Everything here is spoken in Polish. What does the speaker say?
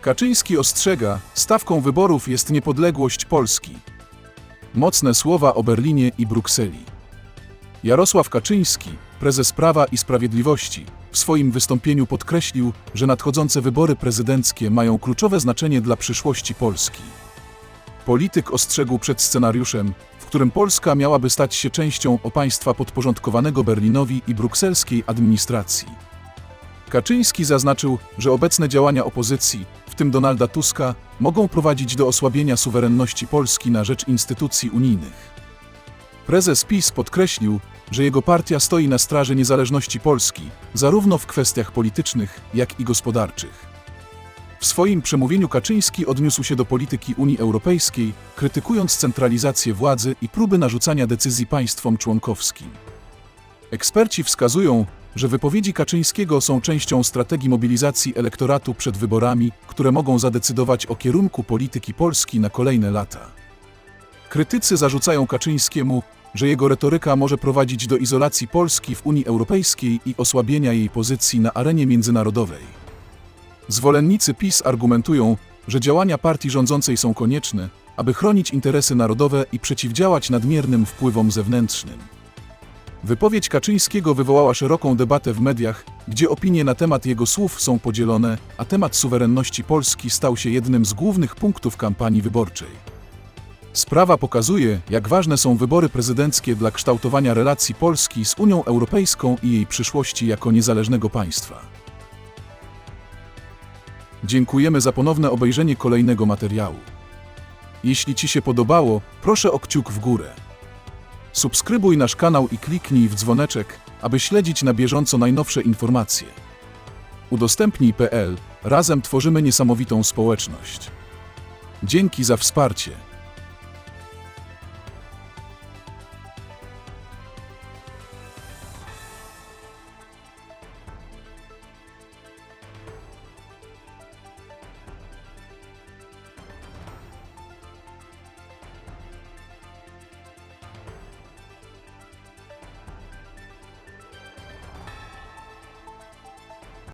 Kaczyński ostrzega, stawką wyborów jest niepodległość Polski. Mocne słowa o Berlinie i Brukseli. Jarosław Kaczyński, prezes Prawa i Sprawiedliwości, w swoim wystąpieniu podkreślił, że nadchodzące wybory prezydenckie mają kluczowe znaczenie dla przyszłości Polski. Polityk ostrzegł przed scenariuszem, w którym Polska miałaby stać się częścią o państwa podporządkowanego Berlinowi i brukselskiej administracji. Kaczyński zaznaczył, że obecne działania opozycji, w tym Donalda Tuska, mogą prowadzić do osłabienia suwerenności Polski na rzecz instytucji unijnych. Prezes PiS podkreślił, że jego partia stoi na straży niezależności Polski, zarówno w kwestiach politycznych, jak i gospodarczych. W swoim przemówieniu Kaczyński odniósł się do polityki Unii Europejskiej, krytykując centralizację władzy i próby narzucania decyzji państwom członkowskim. Eksperci wskazują, że wypowiedzi Kaczyńskiego są częścią strategii mobilizacji elektoratu przed wyborami, które mogą zadecydować o kierunku polityki Polski na kolejne lata. Krytycy zarzucają Kaczyńskiemu, że jego retoryka może prowadzić do izolacji Polski w Unii Europejskiej i osłabienia jej pozycji na arenie międzynarodowej. Zwolennicy PiS argumentują, że działania partii rządzącej są konieczne, aby chronić interesy narodowe i przeciwdziałać nadmiernym wpływom zewnętrznym. Wypowiedź Kaczyńskiego wywołała szeroką debatę w mediach, gdzie opinie na temat jego słów są podzielone, a temat suwerenności Polski stał się jednym z głównych punktów kampanii wyborczej. Sprawa pokazuje, jak ważne są wybory prezydenckie dla kształtowania relacji Polski z Unią Europejską i jej przyszłości jako niezależnego państwa. Dziękujemy za ponowne obejrzenie kolejnego materiału. Jeśli Ci się podobało, proszę o kciuk w górę. Subskrybuj nasz kanał i kliknij w dzwoneczek, aby śledzić na bieżąco najnowsze informacje. Udostępnij.pl Razem tworzymy niesamowitą społeczność. Dzięki za wsparcie.